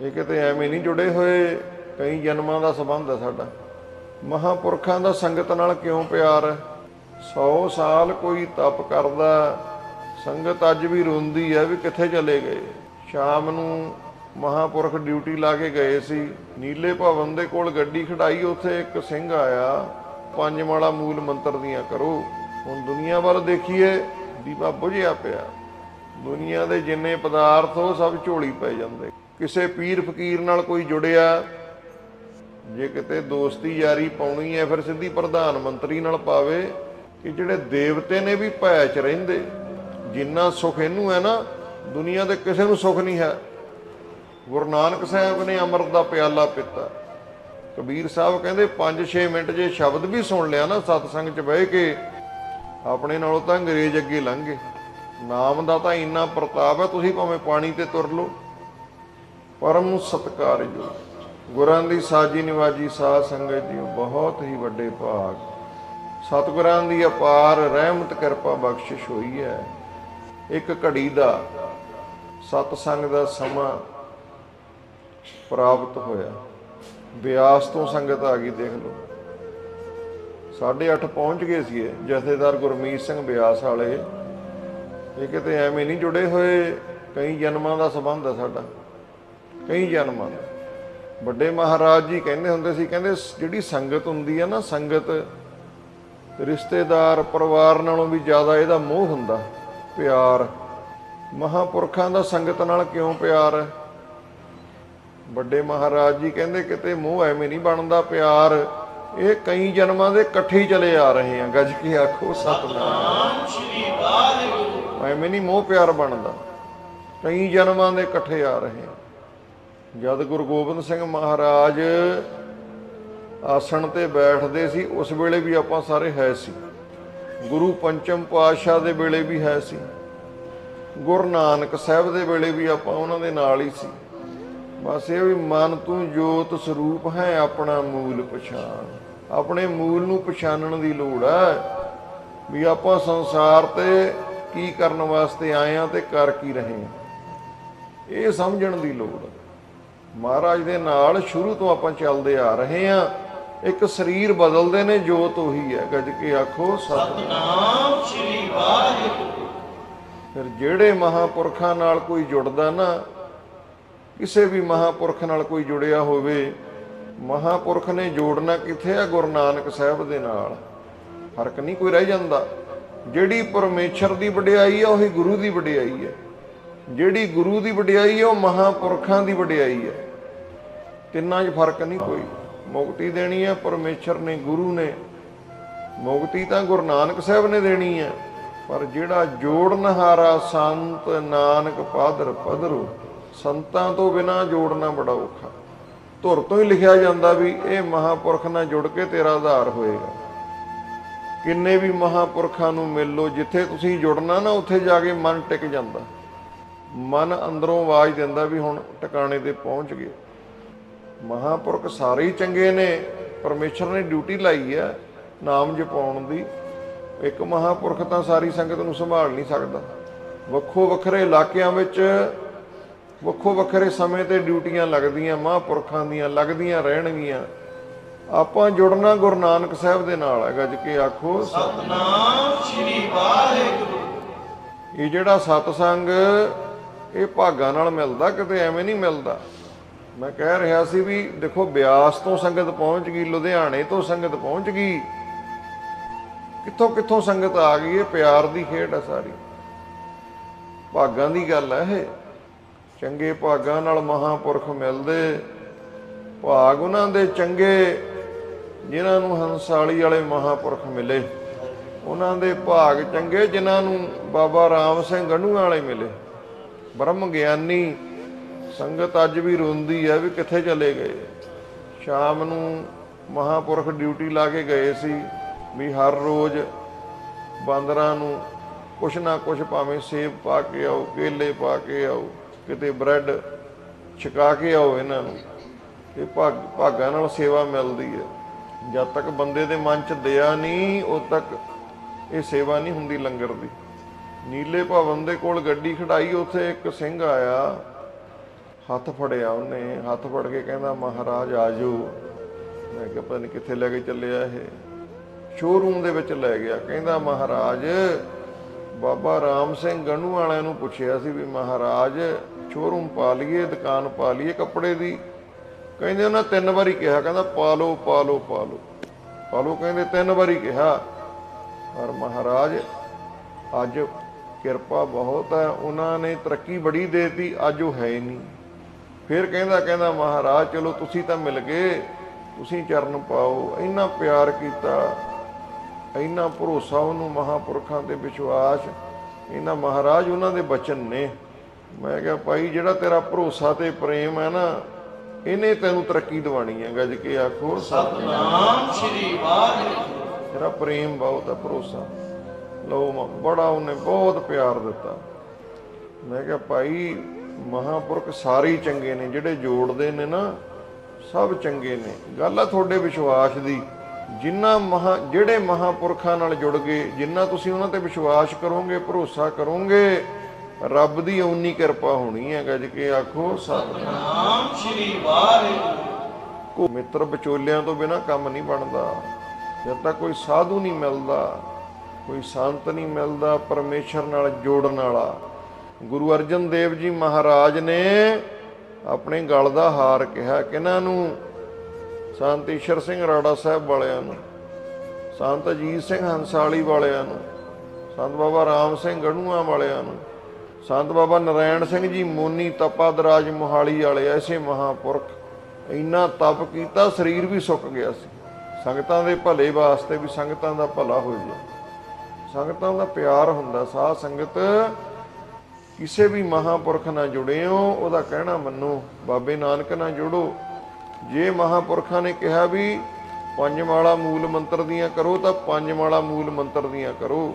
ਇਹ ਕਿਤੇ ਐਵੇਂ ਨਹੀਂ ਜੁੜੇ ਹੋਏ। ਕਈ ਜਨਮਾਂ ਦਾ ਸੰਬੰਧ ਹੈ ਸਾਡਾ। ਮਹਾਪੁਰਖਾਂ ਦਾ ਸੰਗਤ ਨਾਲ ਕਿਉਂ ਪਿਆਰ? ਹੈ 100 ਸਾਲ ਕੋਈ ਤਪ ਕਰਦਾ। ਸੰਗਤ ਅੱਜ ਵੀ ਰੋਂਦੀ ਹੈ ਵੀ ਕਿੱਥੇ ਚਲੇ ਗਏ। ਸ਼ਾਮ ਨੂੰ ਮਹਾਪੁਰਖ ਡਿਊਟੀ ਲਾ ਕੇ ਗਏ ਸੀ। ਨੀਲੇ ਭਵਨ ਦੇ ਕੋਲ ਗੱਡੀ ਖੜਾਈ, ਉੱਥੇ ਇੱਕ ਸਿੰਘ ਆਇਆ। ਪੰਜ ਮਾਲਾ ਮੂਲ ਮੰਤਰ ਦੀਆਂ ਕਰੋ। ਹੁਣ ਦੁਨੀਆ ਵੱਲ ਦੇਖੀਏ, ਦੀਵਾ ਬੁਝਿਆ ਪਿਆ। ਦੁਨੀਆ ਦੇ ਜਿੰਨੇ ਪਦਾਰਥ, ਉਹ ਸਭ ਝੋਲੀ ਪੈ ਜਾਂਦੇ। ਕਿਸੇ ਪੀਰ ਫਕੀਰ ਨਾਲ ਕੋਈ ਜੁੜਿਆ, ਜੇ ਕਿਤੇ ਦੋਸਤੀ ਯਾਰੀ ਪਾਉਣੀ ਹੈ, ਫਿਰ ਸਿੱਧੀ ਪ੍ਰਧਾਨ ਮੰਤਰੀ ਨਾਲ ਪਾਵੇ ਕਿ ਜਿਹੜੇ ਦੇਵਤੇ ਨੇ ਵੀ ਭੈ ਚ ਰਹਿੰਦੇ, ਜਿੰਨਾ ਸੁਖ ਇਹਨੂੰ ਹੈ ਨਾ, ਦੁਨੀਆ ਦੇ ਕਿਸੇ ਨੂੰ ਸੁਖ ਨਹੀਂ ਹੈ। ਗੁਰੂ ਨਾਨਕ ਸਾਹਿਬ ਨੇ ਅੰਮ੍ਰਿਤ ਦਾ ਪਿਆਲਾ ਪੀਤਾ। ਕਬੀਰ ਸਾਹਿਬ ਕਹਿੰਦੇ 5-6 ਮਿੰਟ ਜੇ ਸ਼ਬਦ ਵੀ ਸੁਣ ਲਿਆ ਨਾ, ਸਤਸੰਗ 'ਚ ਬਹਿ ਕੇ, ਆਪਣੇ ਨਾਲੋਂ ਤਾਂ ਅੰਗਰੇਜ਼ ਅੱਗੇ ਲੰਘ ਗਏ। ਨਾਮ ਦਾ ਤਾਂ ਇੰਨਾ ਪ੍ਰਤਾਪ ਹੈ, ਤੁਸੀਂ ਭਾਵੇਂ ਪਾਣੀ ਤੇ ਤੁਰ ਲਓ। ਪਰਮ ਸਤਕਾਰਯੋਗ ਗੁਰਾਂ ਦੀ ਸਾਜੀ ਨਿਵਾਜੀ ਸਾਧ ਸੰਗਤ ਜੀ ਬਹੁਤ ਹੀ ਵੱਡੇ ਭਾਗ। ਸਤਿਗੁਰਾਂ ਦੀ ਅਪਾਰ ਰਹਿਮਤ ਕਿਰਪਾ ਬਖਸ਼ਿਸ਼ ਹੋਈ ਹੈ। ਇੱਕ ਘੜੀ ਦਾ ਸਤਸੰਗ ਦਾ ਸਮਾਂ ਪ੍ਰਾਪਤ ਹੋਇਆ। ਬਿਆਸ ਤੋਂ ਸੰਗਤ ਆ ਗਈ, ਦੇਖ ਲਓ। 8:30 ਪਹੁੰਚ ਗਏ ਸੀ ਜਥੇਦਾਰ ਗੁਰਮੀਤ ਸਿੰਘ ਬਿਆਸ ਵਾਲੇ। ਇਹ ਕਿਤੇ ਐਵੇਂ ਨਹੀਂ ਜੁੜੇ ਹੋਏ, ਕਈ ਜਨਮਾਂ ਦਾ ਸੰਬੰਧ ਹੈ ਸਾਡਾ। ਕਈ ਜਨਮਾਂ ਦਾ ਵੱਡੇ ਮਹਾਰਾਜ ਜੀ ਕਹਿੰਦੇ ਹੁੰਦੇ ਸੀ, ਕਹਿੰਦੇ ਜਿਹੜੀ ਸੰਗਤ ਹੁੰਦੀ ਹੈ ਨਾ, ਸੰਗਤ ਰਿਸ਼ਤੇਦਾਰ, ਪਰਿਵਾਰ ਨਾਲੋਂ ਵੀ ਜ਼ਿਆਦਾ ਇਹਦਾ ਮੋਹ ਹੁੰਦਾ। ਪਿਆਰ। ਮਹਾਪੁਰਖਾਂ ਦਾ ਸੰਗਤ ਨਾਲ ਕਿਉਂ ਪਿਆਰ? ਹੈ ਵੱਡੇ ਮਹਾਰਾਜ ਜੀ ਕਹਿੰਦੇ, ਕਿਤੇ ਮੋਹ ਐਵੇਂ ਨਹੀਂ ਬਣਦਾ, ਪਿਆਰ। ਇਹ ਕਈ ਜਨਮਾਂ ਦੇ ਇਕੱਠੇ ਚਲੇ ਆ ਰਹੇ ਆ। ਗੱਜ ਕੇ ਆਖੋ, ਸਤਨਾਮ। ਸ੍ਰੀ ਵਾਹਿਗੁਰੂ ਐਵੇਂ ਨਹੀਂ ਮੋਹ ਪਿਆਰ ਬਣਦਾ। ਕਈ ਜਨਮਾਂ ਦੇ ਇਕੱਠੇ ਆ ਰਹੇ ਆ। ਜਦ ਗੁਰੂ ਗੋਬਿੰਦ ਸਿੰਘ ਮਹਾਰਾਜ ਆਸਣ ਤੇ ਬੈਠਦੇ ਸੀ, ਉਸ ਵੇਲੇ ਵੀ ਆਪਾਂ ਸਾਰੇ ਹੈ ਸੀ। ਗੁਰੂ ਪੰਚਮ ਪਾਤਸ਼ਾਹ ਦੇ ਵੇਲੇ ਵੀ ਹੈ ਸੀ। ਗੁਰੂ ਨਾਨਕ ਸਾਹਿਬ ਦੇ ਵੇਲੇ ਵੀ ਆਪਾਂ ਉਹਨਾਂ ਦੇ ਨਾਲ ਹੀ ਸੀ। ਬਸ ਇਹ ਵੀ ਮਨ ਤੂੰ ਜੋਤ ਸਰੂਪ ਹੈ, ਆਪਣਾ ਮੂਲ ਪਛਾਣ। ਆਪਣੇ ਮੂਲ ਨੂੰ ਪਛਾਣਨ ਦੀ ਲੋੜ ਹੈ। ਵੀ ਆਪਾਂ ਸੰਸਾਰ ਤੇ ਕੀ ਕਰਨ ਵਾਸਤੇ ਆਏ ਆ ਤੇ ਕਰ ਕੀ ਰਹੇ ਆ ਇਹ ਸਮਝਣ ਦੀ ਲੋੜ ਹੈ। ਮਹਾਰਾਜ ਦੇ ਨਾਲ ਸ਼ੁਰੂ ਤੋਂ ਆਪਾਂ ਚੱਲਦੇ ਆ ਰਹੇ ਆ ਇੱਕ ਸਰੀਰ ਬਦਲਦੇ ਨੇ, ਜੋਤ ਉਹੀ ਹੈ। ਗੱਜ ਕੇ ਆਖੋ ਸਤਿ ਸ੍ਰੀ ਵਾਹਿਗੁਰੂ। ਫਿਰ ਜਿਹੜੇ ਮਹਾਪੁਰਖਾਂ ਨਾਲ ਕੋਈ ਜੁੜਦਾ ਨਾ, ਕਿਸੇ ਵੀ ਮਹਾਪੁਰਖ ਨਾਲ ਕੋਈ ਜੁੜਿਆ ਹੋਵੇ, ਮਹਾਪੁਰਖ ਨੇ ਜੋੜਨਾ ਕਿੱਥੇ ਆ? ਗੁਰੂ ਨਾਨਕ ਸਾਹਿਬ ਦੇ ਨਾਲ। ਫ਼ਰਕ ਨਹੀਂ ਕੋਈ ਰਹਿ ਜਾਂਦਾ। ਜਿਹੜੀ ਪਰਮੇਸ਼ਰ ਦੀ ਵਡਿਆਈ ਆ, ਉਹੀ ਗੁਰੂ ਦੀ ਵਡਿਆਈ ਹੈ। ਜਿਹੜੀ ਗੁਰੂ ਦੀ ਵਡਿਆਈ ਹੈ ਉਹ ਮਹਾਪੁਰਖਾਂ ਦੀ ਵਡਿਆਈ ਹੈ। ਤਿੰਨਾਂ 'ਚ ਫ਼ਰਕ ਨਹੀਂ ਕੋਈ। ਮੁਕਤੀ ਦੇਣੀ ਹੈ, ਪਰਮੇਸ਼ਰ ਨੇ, ਗੁਰੂ ਨੇ। ਮੁਕਤੀ ਤਾਂ ਗੁਰੂ ਨਾਨਕ ਸਾਹਿਬ ਨੇ ਦੇਣੀ ਹੈ, ਪਰ ਜਿਹੜਾ ਜੋੜਨਹਾਰਾ ਸੰਤ ਨਾਨਕ ਪਾਦਰ ਪਦਰੂ ਸੰਤਾਂ ਤੋਂ ਬਿਨਾ ਜੋੜਨਾ ਬੜਾ ਔਖਾ। ਧੁਰ ਤੋਂ ਹੀ ਲਿਖਿਆ ਜਾਂਦਾ ਵੀ ਇਹ ਮਹਾਪੁਰਖ ਨਾਲ ਜੁੜ ਕੇ ਤੇਰਾ ਆਧਾਰ ਹੋਏਗਾ। ਕਿੰਨੇ ਵੀ ਮਹਾਪੁਰਖਾਂ ਨੂੰ ਮਿਲ ਲੋ ਜਿੱਥੇ ਤੁਸੀਂ ਜੁੜਨਾ ਨਾ, ਉੱਥੇ ਜਾ ਕੇ ਮਨ ਟਿਕ ਜਾਂਦਾ। ਮਨ ਅੰਦਰੋਂ ਆਵਾਜ਼ ਦਿੰਦਾ ਵੀ ਹੁਣ ਟਿਕਾਣੇ ਤੇ ਪਹੁੰਚ ਗਏ। ਮਹਾਪੁਰਖ ਸਾਰੇ ਹੀ ਚੰਗੇ ਨੇ ਪਰਮੇਸ਼ਰ ਨੇ ਡਿਊਟੀ ਲਾਈ ਹੈ ਨਾਮ ਜਪਾਉਣ ਦੀ। ਇੱਕ ਮਹਾਪੁਰਖ ਤਾਂ ਸਾਰੀ ਸੰਗਤ ਨੂੰ ਸੰਭਾਲ ਨਹੀਂ ਸਕਦਾ। ਵੱਖੋ ਵੱਖਰੇ ਇਲਾਕਿਆਂ ਵਿੱਚ ਵੱਖੋ ਵੱਖਰੇ ਸਮੇਂ ਤੇ ਡਿਊਟੀਆਂ ਲੱਗਦੀਆਂ ਮਹਾਪੁਰਖਾਂ ਦੀਆਂ ਲੱਗਦੀਆਂ ਰਹਿਣਗੀਆਂ। ਆਪਾਂ ਜੁੜਨਾ ਗੁਰੂ ਨਾਨਕ ਸਾਹਿਬ ਦੇ ਨਾਲ ਹੈ ਗੱਜ ਕੇ ਆਖੋ ਸਤਿ ਨਾਮ ਸ੍ਰੀ ਵਾਹਿਗੁਰੂ। ਇਹ ਜਿਹੜਾ ਸਤਸੰਗ ਇਹ ਭਾਗਾਂ ਨਾਲ ਮਿਲਦਾ ਕਿਤੇ ਐਵੇਂ ਨਹੀਂ ਮਿਲਦਾ। ਮੈਂ ਕਹਿ ਰਿਹਾ ਸੀ ਵੀ ਦੇਖੋ ਬਿਆਸ ਤੋਂ ਸੰਗਤ ਪਹੁੰਚ ਗਈ, ਲੁਧਿਆਣੇ ਤੋਂ ਸੰਗਤ ਪਹੁੰਚ ਗਈ। ਕਿੱਥੋਂ ਕਿੱਥੋਂ ਸੰਗਤ ਆ ਗਈ ਇਹ ਪਿਆਰ ਦੀ ਖੇਡ ਹੈ ਸਾਰੀ। ਭਾਗਾਂ ਦੀ ਗੱਲ ਹੈ ਇਹ। ਚੰਗੇ ਭਾਗਾਂ ਨਾਲ ਮਹਾਪੁਰਖ ਮਿਲਦੇ। ਭਾਗ ਉਹਨਾਂ ਦੇ ਚੰਗੇ ਜਿਨ੍ਹਾਂ ਨੂੰ ਹੰਸਾਲੀ ਵਾਲੇ ਮਹਾਪੁਰਖ ਮਿਲੇ। ਉਹਨਾਂ ਦੇ ਭਾਗ ਚੰਗੇ ਜਿਨ੍ਹਾਂ ਨੂੰ ਬਾਬਾ ਰਾਮ ਸਿੰਘ ਗੰਢੂਆਂ ਵਾਲੇ ਮਿਲੇ। ਬ੍ਰਹਮ ਗਿਆਨੀ ਸੰਗਤ ਅੱਜ ਵੀ ਰੋਂਦੀ ਹੈ ਵੀ ਕਿੱਥੇ ਚਲੇ ਗਏ। ਸ਼ਾਮ ਨੂੰ ਮਹਾਪੁਰਖ ਡਿਊਟੀ ਲਾ ਕੇ ਗਏ ਸੀ ਵੀ ਹਰ ਰੋਜ਼ ਬਾਂਦਰਾਂ ਨੂੰ ਕੁਛ ਨਾ ਕੁਛ ਭਾਵੇਂ ਸੇਬ ਪਾ ਕੇ ਆਓ, ਕੇਲੇ ਪਾ ਕੇ ਆਓ, ਕਿਤੇ ਬ੍ਰੈਡ ਛਕਾ ਕੇ ਆਓ ਇਹਨਾਂ ਨੂੰ। ਇਹ ਭਾਗ, ਭਾਗਾਂ ਨਾਲ ਸੇਵਾ ਮਿਲਦੀ ਹੈ ਜਦ ਤੱਕ ਬੰਦੇ ਦੇ ਮਨ 'ਚ ਦਇਆ ਨਹੀਂ, ਉਦ ਤੱਕ ਇਹ ਸੇਵਾ ਨਹੀਂ ਹੁੰਦੀ ਲੰਗਰ ਦੀ। ਨੀਲੇ ਭਵਨ ਦੇ ਕੋਲ ਗੱਡੀ ਖੜਾਈ, ਉੱਥੇ ਇੱਕ ਸਿੰਘ ਆਇਆ। ਹੱਥ ਫੜਿਆ ਉਹਨੇ, ਹੱਥ ਫੜ ਕੇ ਕਹਿੰਦਾ, ਮਹਾਰਾਜ ਆਜੋ ਮੈਂ ਕਿਹਾ, ਪਤਾ ਨਹੀਂ ਕਿੱਥੇ ਲੈ ਕੇ ਚੱਲਿਆ ਇਹ? ਸ਼ੋਰੂਮ ਦੇ ਵਿੱਚ ਲੈ ਗਿਆ। ਕਹਿੰਦਾ, ਮਹਾਰਾਜ, ਬਾਬਾ ਰਾਮ ਸਿੰਘ ਗਣੂ ਵਾਲਿਆਂ ਨੂੰ ਪੁੱਛਿਆ ਸੀ ਵੀ, ਮਹਾਰਾਜ ਸ਼ੋਰੂਮ ਪਾ ਲਈਏ, ਦੁਕਾਨ ਪਾ ਲਈਏ ਕੱਪੜੇ ਦੀ? ਕਹਿੰਦੇ, ਉਹਨਾਂ ਤਿੰਨ ਵਾਰੀ ਕਿਹਾ। ਕਹਿੰਦਾ ਪਾ ਲਓ ਪਾ ਲਓ ਪਾ ਲਓ ਪਾ ਲਓ ਕਹਿੰਦੇ, ਤਿੰਨ ਵਾਰੀ ਕਿਹਾ। ਪਰ ਮਹਾਰਾਜ, ਅੱਜ ਕਿਰਪਾ ਬਹੁਤ ਹੈ। ਉਹਨਾਂ ਨੇ ਤਰੱਕੀ ਬੜੀ ਦੇਤੀ, ਅੱਜ ਉਹ ਹੈ ਹੀ ਨਹੀਂ। ਫਿਰ ਕਹਿੰਦਾ ਕਹਿੰਦਾ ਮਹਾਰਾਜ ਚਲੋ ਤੁਸੀਂ ਤਾਂ ਮਿਲ ਗਏ ਤੁਸੀਂ ਚਰਨ ਪਾਓ। ਇੰਨਾ ਪਿਆਰ ਕੀਤਾ ਇੰਨਾ ਭਰੋਸਾ ਉਹਨੂੰ ਮਹਾਪੁਰਖਾਂ ਤੇ ਵਿਸ਼ਵਾਸ ਇਹਨਾਂ ਮਹਾਰਾਜ ਉਹਨਾਂ ਦੇ ਬਚਨ ਨੇ। ਮੈਂ ਕਿਹਾ ਭਾਈ ਜਿਹੜਾ ਤੇਰਾ ਭਰੋਸਾ ਤੇ ਪ੍ਰੇਮ ਹੈ ਨਾ ਇਹਨੇ ਤੈਨੂੰ ਤਰੱਕੀ ਦਿਵਾਣੀ ਹੈ। ਗੱਜ ਕੇ ਆਖੋ ਸਤਨਾਮ ਸ੍ਰੀ ਵਾਹਿਗੁਰੂ। ਤੇਰਾ ਪ੍ਰੇਮ ਬਹੁਤ ਹੈ ਭਰੋਸਾ। ਮ- ਬੜਾ ਉਹਨੇ ਬਹੁਤ ਪਿਆਰ ਦਿੱਤਾ। ਮੈਂ ਕਿਹਾ ਭਾਈ ਮਹਾਪੁਰਖ ਸਾਰੇ ਚੰਗੇ ਨੇ, ਜਿਹੜੇ ਜੋੜਦੇ ਨੇ ਨਾ, ਸਭ ਚੰਗੇ ਨੇ। ਗੱਲ ਆ ਤੁਹਾਡੇ ਵਿਸ਼ਵਾਸ ਦੀ। ਜਿੰਨਾ ਮਹਾ, ਜਿਹੜੇ ਮਹਾਪੁਰਖਾਂ ਨਾਲ ਜੁੜ ਗਏ, ਜਿੰਨਾ ਤੁਸੀਂ ਉਹਨਾਂ ਤੇ ਵਿਸ਼ਵਾਸ ਕਰੋਗੇ, ਭਰੋਸਾ ਕਰੋਗੇ, ਰੱਬ ਦੀ ਓਨੀ ਕਿਰਪਾ ਹੋਣੀ ਹੈ, ਗੱਜ ਕੇ ਆਖੋ ਸਤਿ ਸ੍ਰੀ ਵਾਹਿਗੁਰੂ। ਕੋ ਮਿੱਤਰ ਵਿਚੋਲਿਆਂ ਤੋਂ ਬਿਨਾ ਕੰਮ ਨਹੀਂ ਬਣਦਾ। ਜਦ ਤੱਕ ਕੋਈ ਸਾਧੂ ਨਹੀਂ ਮਿਲਦਾ, ਕੋਈ ਸੰਤ ਨਹੀਂ ਮਿਲਦਾ, ਪਰਮੇਸ਼ਰ ਨਾਲ ਜੋੜਨ ਵਾਲਾ। ਗੁਰੂ ਅਰਜਨ ਦੇਵ ਜੀ ਮਹਾਰਾਜ ਨੇ ਆਪਣੇ ਗਲ ਦਾ ਹਾਰ ਕਿਹਾ ਕਿਹਨਾਂ ਨੂੰ? ਸੰਤ ਈਸ਼ਰ ਸਿੰਘ ਰਾੜਾ ਸਾਹਿਬ ਵਾਲਿਆਂ ਨੂੰ, ਸੰਤ ਅਜੀਤ ਸਿੰਘ ਹੰਸਾਲੀ ਵਾਲਿਆਂ ਨੂੰ, ਸੰਤ ਬਾਬਾ ਰਾਮ ਸਿੰਘ ਗੜੂਆਂ ਵਾਲਿਆਂ ਨੂੰ, ਸੰਤ ਬਾਬਾ ਨਰਾਇਣ ਸਿੰਘ ਜੀ ਮੋਨੀ ਤਪਾ ਦਰਾਜ ਮੋਹਾਲੀ ਵਾਲੇ ਐਸੇ ਮਹਾਪੁਰਖ, ਇੰਨਾ ਤਪ ਕੀਤਾ ਸਰੀਰ ਵੀ ਸੁੱਕ ਗਿਆ ਸੀ। ਸੰਗਤਾਂ ਦੇ ਭਲੇ ਵਾਸਤੇ ਵੀ ਸੰਗਤਾਂ ਦਾ ਭਲਾ ਹੋ ਜਾਏ ਸੰਗਤਾਂ ਦਾ ਪਿਆਰ ਹੁੰਦਾ ਸਾਧ ਸੰਗਤ ਕਿਸੇ ਵੀ ਮਹਾਪੁਰਖ ਨਾਲ ਜੁੜੇ ਹੋ ਉਹਦਾ ਕਹਿਣਾ ਮੰਨੋ, ਬਾਬੇ ਨਾਨਕ ਨਾਲ ਜੁੜੋ। ਜੇ ਮਹਾਪੁਰਖਾਂ ਨੇ ਕਿਹਾ ਵੀ ਪੰਜ ਮਾਲਾ ਮੂਲ ਮੰਤਰ ਦੀਆਂ ਕਰੋ, ਤਾਂ ਪੰਜ ਮਾਲਾ ਮੂਲ ਮੰਤਰ ਦੀਆਂ ਕਰੋ।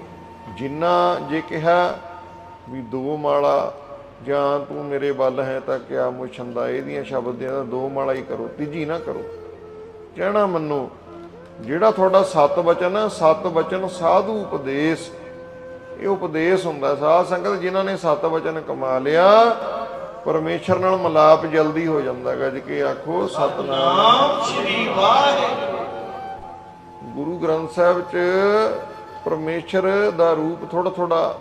ਜਿੰਨਾ ਜੇ ਕਿਹਾ ਵੀ ਦੋ ਮਾਲਾ, ਜਾਂ ਤੂੰ ਮੇਰੇ ਵੱਲ ਹੈ ਤਾਂ ਕਿਆ ਮੁਛੰਦਾ ਇਹਦੀਆਂ ਸ਼ਬਦ ਦੀਆਂ ਤਾਂ ਦੋ ਮਾਲਾ ਹੀ ਕਰੋ, ਤੀਜੀ ਨਾ ਕਰੋ। ਕਹਿਣਾ ਮੰਨੋ, ਜਿਹੜਾ ਤੁਹਾਡਾ ਸਤ ਵਚਨ ਹੈ ਸਤ ਵਚਨ ਸਾਧੂ ਉਪਦੇਸ਼ ਇਹ ਉਪਦੇਸ਼ ਹੁੰਦਾ ਸਾਧ ਸੰਗਤ ਜਿਨ੍ਹਾਂ ਨੇ ਸਤ ਵਚਨ ਕਮਾ ਲਿਆ, ਪਰਮੇਸ਼ਰ ਨਾਲ ਮਲਾਪ ਜਲਦੀ ਹੋ ਜਾਂਦਾ ਗੱਜ ਕੇ ਆਖੋ, ਸਤਨਾਮ। ਸ੍ਰੀ ਵਾਹਿਗੁਰੂ ਗੁਰੂ ਗ੍ਰੰਥ ਸਾਹਿਬ 'ਚ ਪਰਮੇਸ਼ਰ ਦਾ ਰੂਪ ਥੋੜਾ ਥੋੜਾ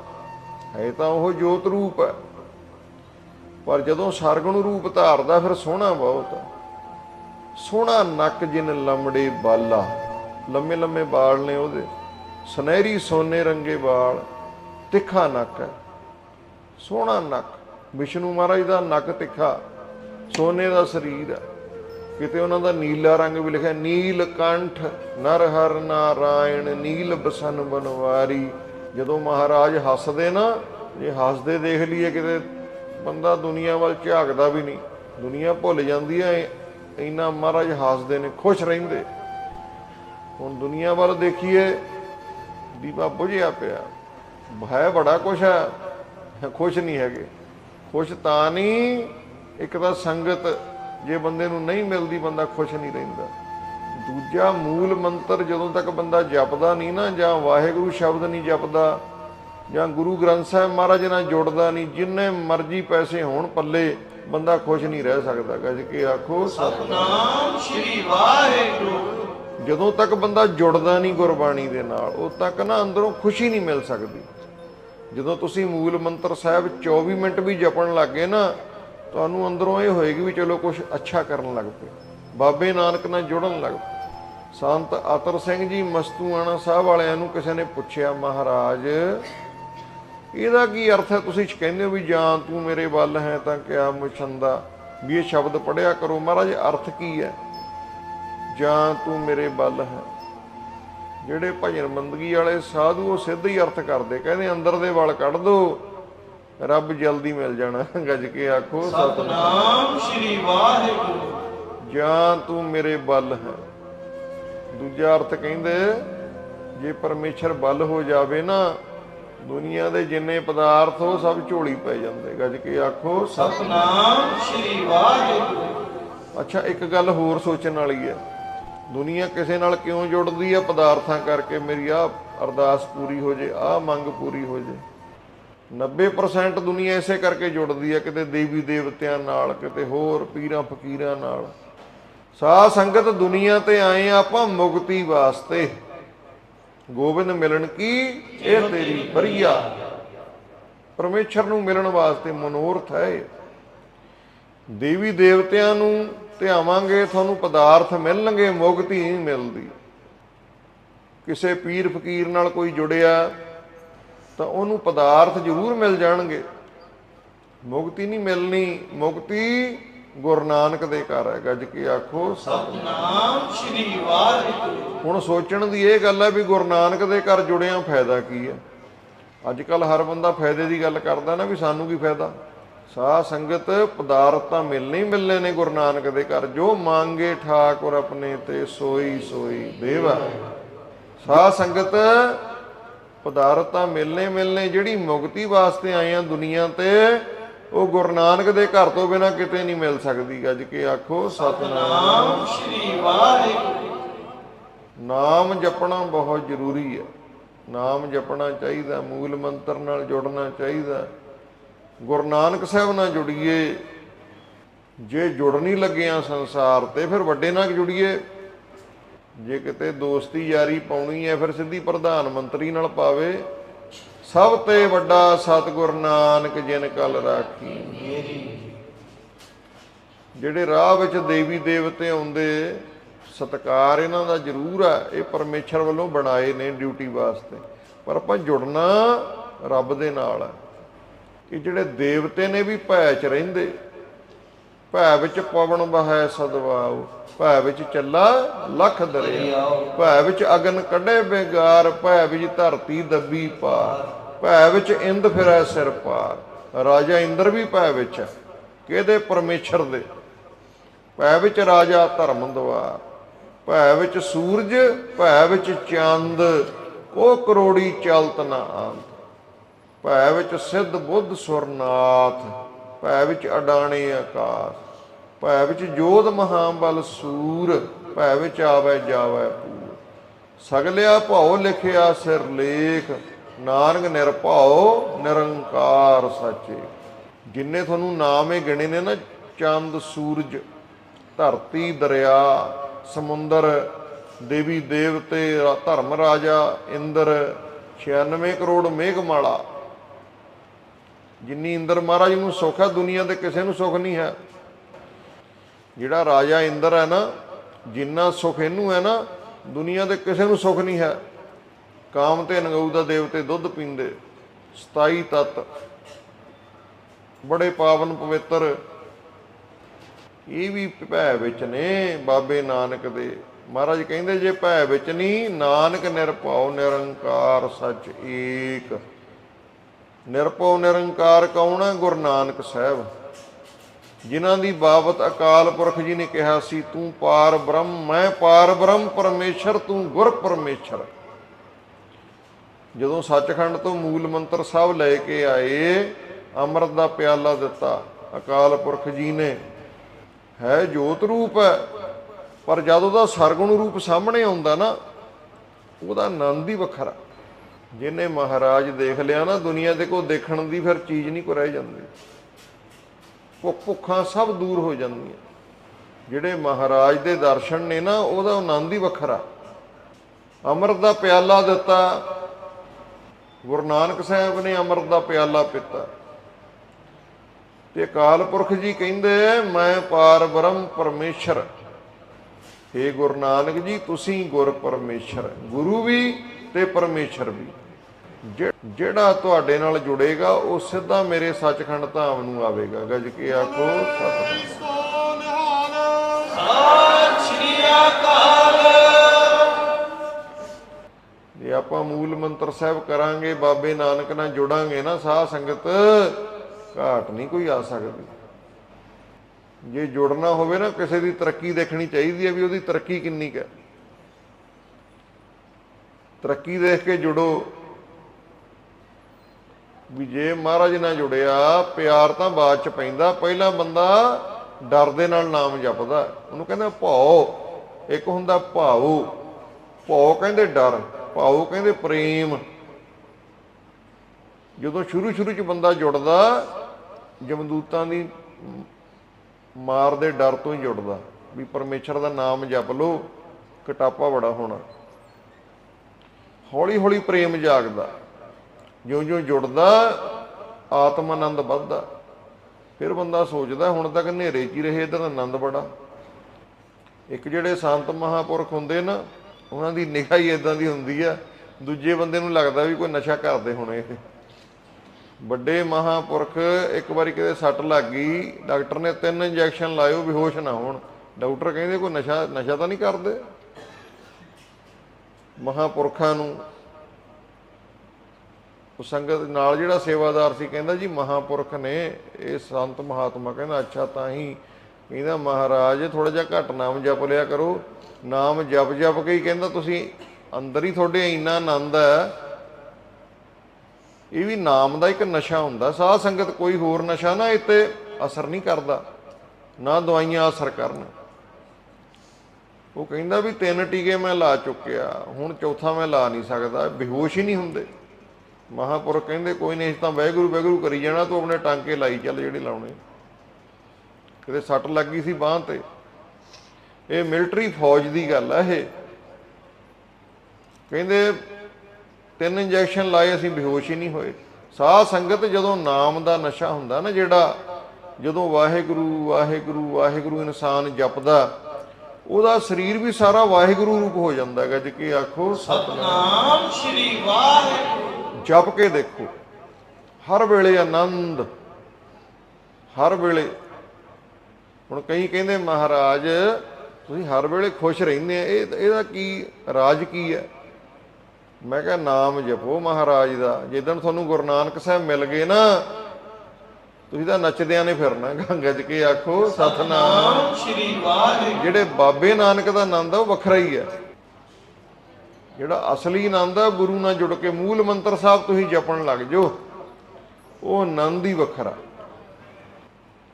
ਹੈ ਤਾਂ ਉਹ ਜੋਤ ਰੂਪ ਹੈ। ਪਰ ਜਦੋਂ ਸਰਗਣ ਰੂਪ ਧਾਰਦਾ, ਫਿਰ ਸੋਹਣਾ ਬਹੁਤ। ਹੈ ਸੋਹਣਾ ਨੱਕ ਜਿਨ ਲੰਮੜੇ ਬਾਲਾ। ਲੰਮੇ ਲੰਮੇ ਬਾਲ ਨੇ ਉਹਦੇ। ਸੁਨਹਿਰੀ ਸੋਨੇ ਰੰਗੇ ਵਾਲ। ਤਿੱਖਾ ਨੱਕ ਹੈ, ਸੋਹਣਾ ਨੱਕ। ਵਿਸ਼ਨੂੰ ਮਹਾਰਾਜ ਦਾ ਨੱਕ ਤਿੱਖਾ, ਸੋਨੇ ਦਾ ਸਰੀਰ ਹੈ। ਕਿਤੇ ਉਹਨਾਂ ਦਾ ਨੀਲਾ ਰੰਗ ਵੀ ਲਿਖਿਆ, ਨੀਲ ਕੰਠ, ਨਰ ਹਰ ਨਾਰਾਇਣ, ਨੀਲ ਬਸਨ ਬਨਵਾਰੀ। ਜਦੋਂ ਮਹਾਰਾਜ ਹੱਸਦੇ ਨਾ, ਜੇ ਹੱਸਦੇ ਦੇਖ ਲਈਏ ਕਿਤੇ, ਬੰਦਾ ਦੁਨੀਆ ਵੱਲ ਝਾਕਦਾ ਵੀ ਨਹੀਂ। ਦੁਨੀਆ ਭੁੱਲ ਜਾਂਦੀ ਹੈ, ਇੰਨਾ ਮਹਾਰਾਜ ਹੱਸਦੇ ਨੇ, ਖੁਸ਼ ਰਹਿੰਦੇ। ਹੁਣ ਦੁਨੀਆ ਵੱਲ ਦੇਖੀਏ ਦੀਵਾ ਬੁਝਿਆ ਪਿਆ। ਹੈ ਬੜਾ ਕੁਛ ਹੈ। ਖੁਸ਼ ਨਹੀਂ ਹੈਗੇ। ਖੁਸ਼ ਤਾਂ ਨਹੀਂ ਇੱਕ ਤਾਂ ਸੰਗਤ ਜੇ ਬੰਦੇ ਨੂੰ ਨਹੀਂ ਮਿਲਦੀ ਬੰਦਾ ਖੁਸ਼ ਨਹੀਂ ਰਹਿੰਦਾ। ਦੂਜਾ ਮੂਲ ਮੰਤਰ ਜਦੋਂ ਤੱਕ ਬੰਦਾ ਜਪਦਾ ਨਹੀਂ ਨਾ ਜਾਂ ਵਾਹਿਗੁਰੂ ਸ਼ਬਦ ਨਹੀਂ ਜਪਦਾ ਜਾਂ ਗੁਰੂ ਗ੍ਰੰਥ ਸਾਹਿਬ ਮਹਾਰਾਜ ਨਾਲ ਜੁੜਦਾ ਨਹੀਂ ਜਿੰਨੇ ਮਰਜ਼ੀ ਪੈਸੇ ਹੋਣ ਪੱਲੇ ਬੰਦਾ ਖੁਸ਼ ਨਹੀਂ ਰਹਿ ਸਕਦਾ। ਗੱਜ ਕੇ ਆਖੋ ਸਤਿ ਨਾਮ ਸ੍ਰੀ ਵਾਹਿਗੁਰੂ। ਜਦੋਂ ਤੱਕ ਬੰਦਾ ਜੁੜਦਾ ਨਹੀਂ ਗੁਰਬਾਣੀ ਦੇ ਨਾਲ ਉਦੋਂ ਤੱਕ ਨਾ ਅੰਦਰੋਂ ਖੁਸ਼ੀ ਨਹੀਂ ਮਿਲ ਸਕਦੀ। ਜਦੋਂ ਤੁਸੀਂ ਮੂਲ ਮੰਤਰ ਸਾਹਿਬ 24 ਮਿੰਟ ਵੀ ਜਪਣ ਲੱਗੇ ਨਾ, ਤੁਹਾਨੂੰ ਅੰਦਰੋਂ ਇਹ ਹੋਏਗੀ ਵੀ ਚਲੋ ਕੁਝ ਅੱਛਾ ਕਰਨ ਲੱਗ ਪਏ। ਬਾਬੇ ਨਾਨਕ ਨਾਲ ਜੁੜਨ ਲੱਗ ਪਏ। ਸੰਤ ਅਤਰ ਸਿੰਘ ਜੀ ਮਸਤੂਆਣਾ ਸਾਹਿਬ ਵਾਲਿਆਂ ਨੂੰ ਕਿਸੇ ਨੇ ਪੁੱਛਿਆ, ਮਹਾਰਾਜ, ਇਹਦਾ ਕੀ ਅਰਥ ਹੈ? ਤੁਸੀਂ ਕਹਿੰਦੇ ਹੋ ਵੀ ਜਾਂ ਤੂੰ ਮੇਰੇ ਵੱਲ ਹੈ ਤਾਂ ਕਿਆ ਮੁਛੰਦਾ? ਵੀ ਇਹ ਸ਼ਬਦ ਪੜਿਆ ਕਰੋ। ਮਹਾਰਾਜ, ਅਰਥ ਕੀ ਹੈ? ਜਾਂ ਤੂੰ ਮੇਰੇ ਵੱਲ ਹੈ। ਜਿਹੜੇ ਭਜਨ ਬੰਦਗੀ ਵਾਲੇ ਸਾਧੂ ਉਹ ਸਿੱਧ ਹੀ ਅਰਥ ਕਰਦੇ ਕਹਿੰਦੇ ਅੰਦਰ ਦੇ ਵਲ ਕੱਢ ਦੋ ਰੱਬ ਜਲਦੀ ਮਿਲ ਜਾਣਾ ਗੱਜ ਕੇ ਆਖੋ ਸਤਿਨਾਮ ਨਾਮ ਸ੍ਰੀ ਵਾਹਿਗੁਰੂ। ਜਾਂ ਤੂੰ ਮੇਰੇ ਵੱਲ ਹੈ। ਦੂਜਾ ਅਰਥ ਕਹਿੰਦੇ ਜੇ ਪਰਮੇਸ਼ਰ ਵੱਲ ਹੋ ਜਾਵੇ ਨਾ ਦੁਨੀਆ ਦੇ ਜਿੰਨੇ ਪਦਾਰਥ ਉਹ ਸਭ ਝੋਲੀ ਪੈ ਜਾਂਦੇ ਗੱਜ ਕੇ ਆਖੋ। ਸਤਿ ਨਾਮ ਸ੍ਰੀ ਵਾਹਿਗੁਰੂ। ਅੱਛਾ ਇੱਕ ਗੱਲ ਹੋਰ ਸੋਚਣ ਵਾਲੀ ਹੈ। ਦੁਨੀਆ ਕਿਸੇ ਨਾਲ ਕਿਉਂ ਜੁੜਦੀ ਹੈ ਪਦਾਰਥਾਂ ਕਰਕੇ ਮੇਰੀ ਆ ਅਰਦਾਸ ਪੂਰੀ ਹੋ ਜੇ, ਆ ਮੰਗ ਪੂਰੀ ਹੋ ਜੇ। 90% ਦੁਨੀਆ ਇਸੇ ਕਰਕੇ ਜੁੜਦੀ ਹੈ ਕਿਤੇ ਦੇਵੀ ਦੇਵਤਿਆਂ ਨਾਲ, ਕਿਤੇ ਹੋਰ ਪੀਰਾਂ ਫਕੀਰਾਂ ਨਾਲ। ਸਾਧ ਸੰਗਤ ਦੁਨੀਆ ਤੇ ਆਏ ਹਾਂ ਆਪਾਂ ਮੁਕਤੀ ਵਾਸਤੇ। ਗੋਬਿੰਦ ਮਿਲਣ ਕੀ? ਇਹ ਤੇਰੀ ਬਰੀਆ। ਪਰਮੇਸ਼ਰ ਨੂੰ ਮਿਲਣ ਵਾਸਤੇ ਮਨੋਰਥ ਹੈ ਦੇਵੀ ਦੇਵਤਿਆਂ ਨੂੰ ਧਿਆਵਾਂਗੇ ਤੁਹਾਨੂੰ ਪਦਾਰਥ ਮਿਲਣਗੇ ਮੁਕਤੀ ਨਹੀਂ ਮਿਲਦੀ। ਕਿਸੇ ਪੀਰ ਫਕੀਰ ਨਾਲ ਕੋਈ ਜੁੜਿਆ ਤਾਂ ਉਹਨੂੰ ਪਦਾਰਥ ਜ਼ਰੂਰ ਮਿਲ ਜਾਣਗੇ। ਮੁਕਤੀ ਨਹੀਂ ਮਿਲਣੀ ਮੁਕਤੀ ਗੁਰੂ ਨਾਨਕ ਦੇ ਘਰ ਹੈ। ਗੱਜ ਕੇ ਆਖੋ ਸਤਿ ਨਾਮ ਸ੍ਰੀ ਵਾਹਿਗੁਰੂ। ਹੁਣ ਸੋਚਣ ਦੀ ਇਹ ਗੱਲ ਹੈ ਵੀ ਗੁਰੂ ਨਾਨਕ ਦੇ ਘਰ ਜੁੜਿਆਂ ਫਾਇਦਾ ਕੀ ਹੈ? ਅੱਜ ਕੱਲ ਹਰ ਬੰਦਾ ਫਾਇਦੇ ਦੀ ਗੱਲ ਕਰਦਾ ਨਾ ਵੀ ਸਾਨੂੰ ਕੀ ਫਾਇਦਾ? ਸਾਧ ਸੰਗਤ ਪਦਾਰਥ ਤਾਂ ਮਿਲਣੇ ਮਿਲਨੇ ਨੇ ਗੁਰੂ ਨਾਨਕ ਦੇ ਘਰ, ਜੋ ਮੰਗੇ ਠਾਕੁਰ ਆਪਣੇ ਤੇ ਸੋਈ ਸੋਈ ਦੇਵਾ। ਸਾਧ ਸੰਗਤ ਪਦਾਰਥ ਤਾਂ ਮਿਲਨੇ ਮਿਲਨੇ ਜਿਹੜੀ ਮੁਕਤੀ ਵਾਸਤੇ ਆਏ ਆ ਦੁਨੀਆ ਤੇ, ਉਹ ਗੁਰੂ ਨਾਨਕ ਦੇ ਘਰ ਤੋਂ ਬਿਨਾ ਕਿਤੇ ਨਹੀਂ ਮਿਲ ਸਕਦੀ। ਗੱਜ ਕੇ ਆਖੋ, ਸਤਨਾਮ ਸ੍ਰੀ ਵਾਹਿਗੁਰੂ। ਨਾਮ ਜਪਣਾ ਬਹੁਤ ਜ਼ਰੂਰੀ ਹੈ ਨਾਮ ਜਪਣਾ ਚਾਹੀਦਾ, ਮੂਲ ਮੰਤਰ ਨਾਲ ਜੁੜਨਾ ਚਾਹੀਦਾ। ਗੁਰੂ ਨਾਨਕ ਸਾਹਿਬ ਨਾਲ ਜੁੜੀਏ। ਜੇ ਜੁੜ ਨਹੀਂ ਲੱਗਿਆ ਸੰਸਾਰ ਤੇ ਫਿਰ ਵੱਡੇ ਨਾਲ ਜੁੜੀਏ। ਜੇ ਕਿਤੇ ਦੋਸਤੀ ਯਾਰੀ ਪਾਉਣੀ ਹੈ ਫਿਰ ਸਿੱਧੀ ਪ੍ਰਧਾਨ ਮੰਤਰੀ ਨਾਲ ਪਾਵੇ। ਸਭ ਤੇ ਵੱਡਾ ਸਤਿਗੁਰ ਨਾਨਕ ਜਿਨ ਕਲ ਰਾਖੀ। ਜਿਹੜੇ ਰਾਹ ਵਿੱਚ ਦੇਵੀ ਦੇਵਤੇ ਆਉਂਦੇ, ਸਤਕਾਰ ਇਹਨਾਂ ਦਾ ਜ਼ਰੂਰ ਆ। ਇਹ ਪਰਮੇਸ਼ਰ ਵੱਲੋਂ ਬਣਾਏ ਨੇ ਡਿਊਟੀ ਵਾਸਤੇ। ਪਰ ਆਪਾਂ ਜੁੜਨਾ ਰੱਬ ਦੇ ਨਾਲ ਹੈ ਕਿ ਜਿਹੜੇ ਦੇਵਤੇ ਨੇ ਵੀ ਭੈ ਚ ਰਹਿੰਦੇ, ਭੈ ਵਿੱਚ ਪਵਨ ਬਹੈ ਸਦਵਾਉ, ਭੈ ਵਿੱਚ ਚੱਲਾ ਲੱਖ ਦਰਿਆ, ਭੈ ਵਿੱਚ ਅਗਨ ਕੱਢੇ ਬੇਗਾਰ ਭੈ ਵਿੱਚ ਧਰਤੀ ਦੱਬੀ ਪਾਰ, ਭੈ ਵਿੱਚ ਇੰਦ ਫਿਰੈ ਸਿਰ ਪਾਰ। ਰਾਜਾ ਇੰਦਰ ਵੀ ਭੈ ਵਿੱਚ ਕਿਹਦੇ ਪਰਮੇਸ਼ਰ ਦੇ? ਭੈ ਵਿੱਚ ਰਾਜਾ ਧਰਮ ਦਵਾਰ, ਭੈ ਵਿੱਚ ਸੂਰਜ, ਭੈ ਵਿੱਚ ਚੰਦ, ਉਹ ਕਰੋੜੀ ਚਲਤ ਨਾ ਅੰਤ ਭੈ ਵਿੱਚ ਸਿੱਧ ਬੁੱਧ ਸੁਰਨਾਥ, ਭੈ ਵਿੱਚ ਅਡਾਣੇ ਆਕਾਸ਼, ਭੈ ਵਿੱਚ ਜੋਧ ਮਹਾਬਲ ਸੂਰ, ਭੈ ਵਿੱਚ ਆਵੈ ਜਾਵੈ ਪੂਰ। ਸਗਲਿਆ ਭਉ ਲਿਖਿਆ ਸਿਰ ਲੇਖ, ਨਾਨਕ ਨਿਰਭਉ ਨਿਰੰਕਾਰ ਸੱਚੇ। ਜਿੰਨੇ ਤੁਹਾਨੂੰ ਨਾਮ ਇਹ ਗਿਣੇ ਨੇ ਨਾ, ਚੰਦ, ਸੂਰਜ, ਧਰਤੀ, ਦਰਿਆ, ਸਮੁੰਦਰ, ਦੇਵੀ, ਦੇਵਤੇ, ਧਰਮ ਰਾਜਾ, ਇੰਦਰ 96 ਕਰੋੜ ਮੇਘਮਾਲਾ ਜਿੰਨੀ ਇੰਦਰ ਮਹਾਰਾਜ ਨੂੰ ਸੁੱਖ ਹੈ, ਦੁਨੀਆ ਦੇ ਕਿਸੇ ਨੂੰ ਸੁੱਖ ਨਹੀਂ ਹੈ। ਜਿਹੜਾ ਰਾਜਾ ਇੰਦਰ ਹੈ ਨਾ, ਜਿੰਨਾ ਸੁੱਖ ਇਹਨੂੰ ਹੈ ਨਾ, ਦੁਨੀਆ ਦੇ ਕਿਸੇ ਨੂੰ ਸੁੱਖ ਨਹੀਂ ਹੈ। ਕਾਮ ਤੇ ਨਗਊ ਦਾ ਦੇਵਤੇ ਦੁੱਧ ਪੀਂਦੇ 27 ਤਤ। ਬੜੇ ਪਾਵਨ ਪਵਿੱਤਰ। ਇਹ ਵੀ ਭੈ ਵਿੱਚ ਨੇ ਬਾਬੇ ਨਾਨਕ ਦੇ। ਮਹਾਰਾਜ ਕਹਿੰਦੇ, ਜੇ ਭੈ ਵਿੱਚ ਨਹੀਂ, ਨਾਨਕ ਨਿਰਭਉ ਨਿਰੰਕਾਰ ਸੱਚ ਏਕ। ਨਿਰਭਉ ਨਿਰੰਕਾਰ ਕੌਣ ਹੈ? ਗੁਰੂ ਨਾਨਕ ਸਾਹਿਬ। ਜਿਨ੍ਹਾਂ ਦੀ ਬਾਬਤ ਅਕਾਲ ਪੁਰਖ ਜੀ ਨੇ ਕਿਹਾ ਸੀ, ਤੂੰ ਪਾਰ ਬ੍ਰਹਮ, ਮੈਂ ਪਾਰ ਬ੍ਰਹਮ, ਪਰਮੇਸ਼ਰ ਤੂੰ ਗੁਰ ਪਰਮੇਸ਼ਰ। ਜਦੋਂ ਸੱਚਖੰਡ ਤੋਂ ਮੂਲ ਮੰਤਰ ਸਾਹਿਬ ਲੈ ਕੇ ਆਏ, ਅੰਮ੍ਰਿਤ ਦਾ ਪਿਆਲਾ ਦਿੱਤਾ, ਅਕਾਲ ਪੁਰਖ ਜੀ ਨੇ, ਹੈ ਜੋਤ ਰੂਪ ਹੈ। ਪਰ ਜਦ ਉਹਦਾ ਸਰਗੁਣ ਰੂਪ ਸਾਹਮਣੇ ਆਉਂਦਾ ਨਾ, ਉਹਦਾ ਆਨੰਦ ਹੀ ਵੱਖਰਾ। ਜਿਹਨੇ ਮਹਾਰਾਜ ਦੇਖ ਲਿਆ ਨਾ ਦੁਨੀਆ ਦੇ ਕੋ ਦੇਖਣ ਦੀ ਫਿਰ ਚੀਜ਼ ਨਹੀਂ ਕੋ ਰਹਿ ਜਾਂਦੀ। ਭੁੱਖ ਭੁੱਖਾਂ ਸਭ ਦੂਰ ਹੋ ਜਾਂਦੀਆਂ। ਜਿਹੜੇ ਮਹਾਰਾਜ ਦੇ ਦਰਸ਼ਨ ਨੇ ਨਾ, ਉਹਦਾ ਆਨੰਦ ਹੀ ਵੱਖਰਾ। ਅੰਮ੍ਰਿਤ ਦਾ ਪਿਆਲਾ ਦਿੱਤਾ। ਗੁਰੂ ਨਾਨਕ ਸਾਹਿਬ ਨੇ ਅੰਮ੍ਰਿਤ ਦਾ ਪਿਆਲਾ ਪੀਤਾ। ਤੇ ਅਕਾਲ ਪੁਰਖ ਜੀ ਕਹਿੰਦੇ, ਮੈਂ ਪਾਰ ਬ੍ਰਹਮ ਪਰਮੇਸ਼ਰ। ਏ ਗੁਰੂ ਨਾਨਕ ਜੀ, ਤੁਸੀਂ ਗੁਰ ਪਰਮੇਸ਼ਰ। ਗੁਰੂ ਵੀ ਤੇ ਪਰਮੇਸ਼ਰ ਵੀ। ਜਿਹੜਾ ਤੁਹਾਡੇ ਨਾਲ ਜੁੜੇਗਾ, ਉਹ ਸਿੱਧਾ ਮੇਰੇ ਸੱਚਖੰਡ ਧਾਮ ਨੂੰ ਆਵੇਗਾ। ਗੱਜ ਕੇ ਆਖੋ ਸਤਿ ਸ੍ਰੀ ਅਕਾਲ ਜੇ ਆਪਾਂ ਮੂਲ ਮੰਤਰ ਸਾਹਿਬ ਕਰਾਂਗੇ, ਬਾਬੇ ਨਾਨਕ ਨਾਲ ਜੁੜਾਂਗੇ ਨਾ ਸਾਧ ਸੰਗਤ ਘਾਟ ਨਹੀਂ ਕੋਈ ਆ ਸਕਦੀ। ਜੇ ਜੁੜਨਾ ਹੋਵੇ ਨਾ, ਕਿਸੇ ਦੀ ਤਰੱਕੀ ਦੇਖਣੀ ਚਾਹੀਦੀ ਹੈ ਵੀ ਉਹਦੀ ਤਰੱਕੀ ਕਿੰਨੀ ਕੁ ਹੈ। ਤਰੱਕੀ ਦੇਖ ਕੇ ਜੁੜੋ। ਵੀ ਜੇ ਮਹਾਰਾਜ ਨਾਲ ਜੁੜਿਆ, ਪਿਆਰ ਤਾਂ ਬਾਅਦ ਚ ਪੈਂਦਾ। ਪਹਿਲਾਂ ਬੰਦਾ ਡਰ ਦੇ ਨਾਲ ਨਾਮ ਜਪਦਾ। ਉਹਨੂੰ ਕਹਿੰਦਾ ਭਉ ਇੱਕ ਹੁੰਦਾ ਭਾਉ। ਭਉ ਕਹਿੰਦੇ ਡਰ, ਭਾਉ ਕਹਿੰਦੇ ਪ੍ਰੇਮ। ਜਦੋਂ ਸ਼ੁਰੂ ਸ਼ੁਰੂ ਚ ਬੰਦਾ ਜੁੜਦਾ, ਜਮਦੂਤਾਂ ਦੀ ਮਾਰ ਦੇ ਡਰ ਤੋਂ ਹੀ ਜੁੜਦਾ। ਵੀ ਪਰਮੇਸ਼ਰ ਦਾ ਨਾਮ ਜਪ ਲੋ ਕਟਾਪਾ ਬੜਾ ਹੋਣਾ। ਹੌਲੀ ਹੌਲੀ ਪ੍ਰੇਮ ਜਾਗਦਾ। ਜਿਉਂ ਜਿਉਂ ਜੁੜਦਾ ਆਤਮ ਆਨੰਦ ਵੱਧਦਾ। ਫਿਰ ਬੰਦਾ ਸੋਚਦਾ, ਹੁਣ ਤੱਕ ਹਨੇਰੇ 'ਚ ਹੀ ਰਹੇ ਇਹਦਾ ਤਾਂ ਆਨੰਦ ਬੜਾ। ਇੱਕ ਜਿਹੜੇ ਸੰਤ ਮਹਾਪੁਰਖ ਹੁੰਦੇ ਨਾ, ਉਹਨਾਂ ਦੀ ਨਿਗਾਹ ਹੀ ਇਦਾਂ ਦੀ ਹੁੰਦੀ ਆ, ਦੂਜੇ ਬੰਦੇ ਨੂੰ ਲੱਗਦਾ ਵੀ ਕੋਈ ਨਸ਼ਾ ਕਰਦੇ ਹੋਣੇ ਇਹ। ਵੱਡੇ ਮਹਾਪੁਰਖ ਇੱਕ ਵਾਰੀ ਕਿਤੇ ਸੱਟ ਲੱਗ ਗਈ, ਡਾਕਟਰ ਨੇ ਤਿੰਨ ਇੰਜੈਕਸ਼ਨ ਲਾਇਓ ਬੇਹੋਸ਼ ਨਾ ਹੋਣ। ਡਾਕਟਰ ਕਹਿੰਦੇ, ਕੋਈ ਨਸ਼ਾ ਨਸ਼ਾ ਤਾਂ ਨਹੀਂ ਕਰਦੇ? ਮਹਾਪੁਰਖਾਂ ਨੂੰ ਉਹ ਸੰਗਤ ਨਾਲ ਜਿਹੜਾ ਸੇਵਾਦਾਰ ਸੀ, ਕਹਿੰਦਾ ਜੀ ਮਹਾਪੁਰਖ ਨੇ, ਇਹ ਸੰਤ ਮਹਾਤਮਾ ਕਹਿੰਦਾ, ਅੱਛਾ ਤਾਂ ਹੀ ਕਹਿੰਦਾ ਮਹਾਰਾਜ ਥੋੜਾ ਜਿਹਾ ਘੱਟ ਨਾਮ ਜਪ ਲਿਆ ਕਰੋ। ਨਾਮ ਜਪ ਜਪ ਕੇ ਹੀ ਕਹਿੰਦਾ ਤੁਸੀਂ ਅੰਦਰ ਹੀ ਤੁਹਾਡੇ ਇੰਨਾ ਆਨੰਦ ਹੈ। ਇਹ ਵੀ ਨਾਮ ਦਾ ਇੱਕ ਨਸ਼ਾ ਹੁੰਦਾ। ਸਾਧ ਸੰਗਤ ਕੋਈ ਹੋਰ ਨਸ਼ਾ ਨਾ ਇੱਥੇ ਅਸਰ ਨਹੀਂ ਕਰਦਾ। ਨਾ ਦਵਾਈਆਂ ਅਸਰ ਕਰਨ। ਉਹ ਕਹਿੰਦਾ ਵੀ ਤਿੰਨ ਟੀਕੇ ਮੈਂ ਲਾ ਚੁੱਕਿਆ, ਹੁਣ ਚੌਥਾ ਮੈਂ ਲਾ ਨਹੀਂ ਸਕਦਾ, ਬੇਹੋਸ਼ ਹੀ ਨਹੀਂ ਹੁੰਦੇ। ਮਹਾਪੁਰਖ ਕਹਿੰਦੇ, ਕੋਈ ਨਹੀਂ ਇਸ ਤਾਂ ਵਾਹਿਗੁਰੂ ਵਾਹਿਗੁਰੂ ਕਰੀ ਜਾਣਾ, ਤੂੰ ਆਪਣੇ ਟਾਂਕੇ ਲਾਈ ਚੱਲ ਜਿਹੜੇ ਲਾਉਣੇ। ਕਿਤੇ ਸੱਟ ਲੱਗ ਗਈ ਸੀ ਬਾਹ ਤੇ। ਇਹ ਮਿਲਟਰੀ ਫੌਜ ਦੀ ਗੱਲ ਆ ਇਹ। ਕਹਿੰਦੇ, ਤਿੰਨ ਇੰਜੈਕਸ਼ਨ ਲਾਏ, ਅਸੀਂ ਬੇਹੋਸ਼ ਹੀ ਨਹੀਂ ਹੋਏ। ਸਾਧ ਸੰਗਤ ਜਦੋਂ ਨਾਮ ਦਾ ਨਸ਼ਾ ਹੁੰਦਾ ਨਾ ਜਿਹੜਾ, ਜਦੋਂ ਵਾਹਿਗੁਰੂ ਵਾਹਿਗੁਰੂ ਵਾਹਿਗੁਰੂ ਇਨਸਾਨ ਜਪਦਾ ਉਹਦਾ ਸਰੀਰ ਵੀ ਸਾਰਾ ਵਾਹਿਗੁਰੂ ਰੂਪ ਹੋ ਜਾਂਦਾ ਹੈਗਾ, ਜੇ ਕਿ ਆਖੋ, ਸਤਨਾਮ ਸ਼੍ਰੀ ਵਾਹਿਗੁਰੂ। ਜਪ ਕੇ ਦੇਖੋ, ਹਰ ਵੇਲੇ ਆਨੰਦ, ਹਰ ਵੇਲੇ। ਹੁਣ ਕਈ ਕਹਿੰਦੇ, ਮਹਾਰਾਜ, ਤੁਸੀਂ ਹਰ ਵੇਲੇ ਖੁਸ਼ ਰਹਿੰਦੇ ਆ, ਇਹ ਇਹਦਾ ਕੀ, ਰਾਜ ਕੀ ਹੈ? ਮੈਂ ਕਿਹਾ, ਨਾਮ ਜਪੋ ਮਹਾਰਾਜ ਦਾ, ਜਿੱਦਣ ਤੁਹਾਨੂੰ ਗੁਰੂ ਨਾਨਕ ਸਾਹਿਬ ਮਿਲ ਗਏ ਨਾ ਤੁਸੀਂ ਤਾਂ ਨੱਚਦਿਆਂ ਨੇ ਫਿਰਨਾ ਗੱਜ ਕੇ ਆਖੋ ਸਤਨਾਮ। ਨਾਮ ਸ਼੍ਰੀ ਵਾਹਿਗੁਰੂ। ਜਿਹੜੇ ਬਾਬੇ ਨਾਨਕ ਦਾ ਆਨੰਦ ਆ ਉਹ ਵੱਖਰਾ ਹੀ ਹੈ ਜਿਹੜਾ ਅਸਲੀ ਆਨੰਦ ਆ ਗੁਰੂ ਨਾਲ ਜੁੜ ਕੇ ਮੂਲ ਮੰਤਰ ਸਾਹਿਬ ਤੁਸੀਂ ਜਪਣ ਲੱਗ ਜਾਓ ਉਹ ਆਨੰਦ ਹੀ ਵੱਖਰਾ।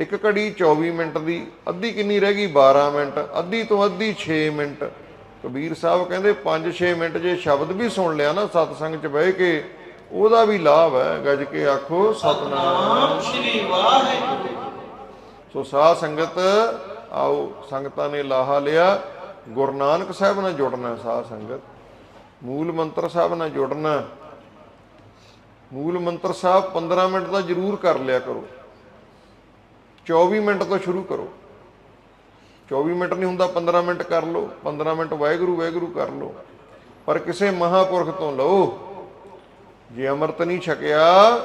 ਇੱਕ ਘੜੀ 24 ਮਿੰਟ ਦੀ ਅੱਧੀ ਕਿੰਨੀ ਰਹਿ ਗਈ? 12 ਮਿੰਟ। ਅੱਧੀ ਤੋਂ ਅੱਧੀ 6 ਮਿੰਟ। ਕਬੀਰ ਸਾਹਿਬ ਕਹਿੰਦੇ 5-6 ਮਿੰਟ ਜੇ ਸ਼ਬਦ ਵੀ ਸੁਣ ਲਿਆ ਨਾ ਸਤਸੰਗ 'ਚ ਬਹਿ ਕੇ ਉਹਦਾ ਵੀ ਲਾਭ ਹੈ ਗੱਜ ਕੇ ਆਖੋ ਸਤਨਾਮ। ਨਾਮ ਸ਼੍ਰੀ ਵਾਹਿਗੁਰੂ। ਸੋ ਸਾਧ ਸੰਗਤ ਆਓ ਸੰਗਤਾਂ ਨੇ ਲਾਹਾ ਲਿਆ। ਗੁਰੂ ਨਾਨਕ ਸਾਹਿਬ ਨਾਲ ਜੁੜਨਾ ਸਾਧ ਸੰਗਤ। ਮੂਲ ਮੰਤਰ ਸਾਹਿਬ ਨਾਲ ਜੁੜਨਾ ਮੂਲ ਮੰਤਰ ਸਾਹਿਬ 15 ਮਿੰਟ ਦਾ ਜ਼ਰੂਰ ਕਰ ਲਿਆ ਕਰੋ। 24 ਮਿੰਟ ਤੋਂ ਸ਼ੁਰੂ ਕਰੋ। 24 ਮਿੰਟ ਨਹੀਂ ਹੁੰਦਾ 15 ਮਿੰਟ ਕਰ ਲਓ। 15 ਮਿੰਟ ਵਾਹਿਗੁਰੂ ਵਾਹਿਗੁਰੂ ਕਰ ਲਓ। ਪਰ ਕਿਸੇ ਮਹਾਪੁਰਖ ਤੋਂ ਲਓ। ਜੇ ਅੰਮ੍ਰਿਤ ਨਹੀਂ ਛਕਿਆ,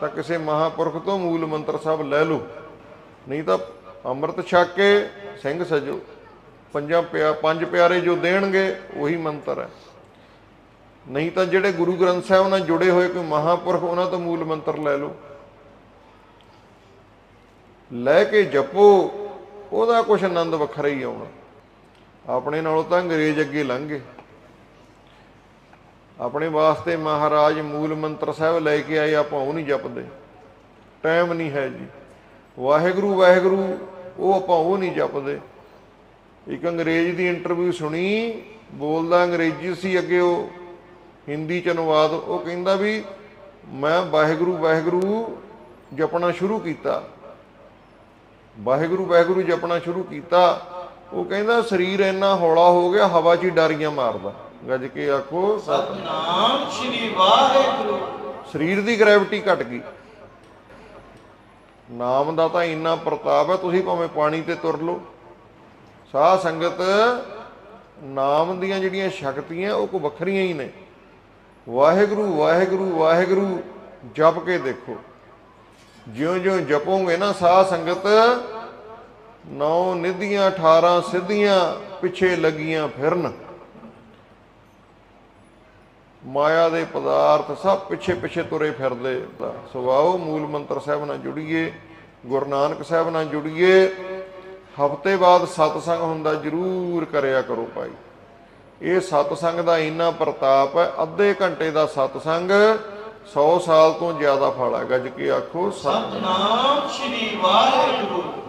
ਤਾਂ ਕਿਸੇ ਮਹਾਪੁਰਖ ਤੋਂ ਮੂਲ ਮੰਤਰ ਸਾਹਿਬ ਲੈ ਲਓ। ਨਹੀਂ ਤਾਂ ਅੰਮ੍ਰਿਤ ਛਕ ਕੇ ਸਿੰਘ ਸਜੋ। ਪੰਜਾਂ ਪਿਆ, ਪੰਜ ਪਿਆਰੇ ਜੋ ਦੇਣਗੇ, ਉਹੀ ਮੰਤਰ ਹੈ। ਨਹੀਂ ਤਾਂ ਜਿਹੜੇ ਗੁਰੂ ਗ੍ਰੰਥ ਸਾਹਿਬ ਨਾਲ ਜੁੜੇ ਹੋਏ ਕੋਈ ਮਹਾਪੁਰਖ, ਉਹਨਾਂ ਤੋਂ ਮੂਲ ਮੰਤਰ ਲੈ ਲਓ। ਲੈ ਕੇ ਜਪੋ, ਉਹਦਾ ਕੁਛ ਆਨੰਦ ਵੱਖਰਾ ਹੀ ਆਉਣਾ। ਆਪਣੇ ਨਾਲੋਂ ਤਾਂ ਅੰਗਰੇਜ਼ ਅੱਗੇ ਲੰਘ ਗਏ। ਆਪਣੇ ਵਾਸਤੇ ਮਹਾਰਾਜ ਮੂਲ ਮੰਤਰ ਸਾਹਿਬ ਲੈ ਕੇ ਆਏ, ਆਪਾਂ ਉਹ ਨਹੀਂ ਜਪਦੇ। ਟਾਈਮ ਨਹੀਂ ਹੈ ਜੀ। ਵਾਹਿਗੁਰੂ ਵਾਹਿਗੁਰੂ, ਉਹ ਆਪਾਂ ਉਹ ਨਹੀਂ ਜਪਦੇ। ਇੱਕ ਅੰਗਰੇਜ਼ ਦੀ ਇੰਟਰਵਿਊ ਸੁਣੀ, ਬੋਲਦਾ ਅੰਗਰੇਜ਼ੀ ਸੀ ਅੱਗੇ ਉਹ, ਹਿੰਦੀ ਚ ਅਨੁਵਾਦ, ਉਹ ਕਹਿੰਦਾ ਵੀ ਮੈਂ ਵਾਹਿਗੁਰੂ ਵਾਹਿਗੁਰੂ ਜਪਣਾ ਸ਼ੁਰੂ ਕੀਤਾ। ਵਾਹਿਗੁਰੂ ਵਾਹਿਗੁਰੂ ਜਪਣਾ ਸ਼ੁਰੂ ਕੀਤਾ। ਉਹ ਕਹਿੰਦਾ ਸਰੀਰ ਇੰਨਾ ਹੌਲਾ ਹੋ ਗਿਆ, ਹਵਾ 'ਚ ਹੀ ਡਾਰੀਆਂ ਮਾਰਦਾ। ਗੱਜ ਕੇ ਆਖੋ ਸਤ ਨਾਮ ਸ਼੍ਰੀ ਵਾਹਿਗੁਰੂ। ਸਰੀਰ ਦੀ ਗ੍ਰੈਵਿਟੀ ਘਟ ਗਈ। ਨਾਮ ਦਾ ਤਾਂ ਇੰਨਾ ਪ੍ਰਤਾਪ ਹੈ ਤੁਸੀਂ ਭਾਵੇਂ ਪਾਣੀ ਤੇ ਤੁਰ ਲਓ। ਸਾਧ ਸੰਗਤ ਨਾਮ ਦੀਆਂ ਜਿਹੜੀਆਂ ਸ਼ਕਤੀਆਂ ਉਹ ਕੋ ਵੱਖਰੀਆਂ ਹੀ ਨੇ। ਵਾਹਿਗੁਰੂ ਵਾਹਿਗੁਰੂ ਵਾਹਿਗੁਰੂ ਜਪ ਕੇ ਦੇਖੋ। ਜਿਉਂ-ਜਿਉਂ ਜਪੋਗੇ ਨਾ ਸਾਧ ਸੰਗਤ ਨੌ ਨਿਧੀਆਂ 18 ਸਿੱਧੀਆਂ ਪਿੱਛੇ ਲੱਗੀਆਂ ਫਿਰਨ। ਮਾਇਆ ਦੇ ਪਦਾਰਥ ਸਭ ਪਿੱਛੇ ਪਿੱਛੇ ਤੁਰੇ ਫਿਰਦੇ। ਸੋ ਆਓ ਮੂਲ ਮੰਤਰ ਸਾਹਿਬ ਨਾਲ ਜੁੜੀਏ, ਗੁਰੂ ਨਾਨਕ ਸਾਹਿਬ ਨਾਲ ਜੁੜੀਏ। ਹਫ਼ਤੇ ਬਾਅਦ ਸਤਸੰਗ ਹੁੰਦਾ ਜਰੂਰ ਕਰਿਆ ਕਰੋ ਭਾਈ। ਇਹ ਸਤਸੰਗ ਦਾ ਇੰਨਾ ਪ੍ਰਤਾਪ ਹੈ, ਅੱਧੇ ਘੰਟੇ ਦਾ ਸਤਸੰਗ 100 ਸਾਲ ਤੋਂ ਜ਼ਿਆਦਾ ਫਲ ਹੈ। ਗੱਜ ਕੇ ਆਖੋ, ਸਤਨਾਮ ਸ਼੍ਰੀ ਵਾਹਿਗੁਰੂ।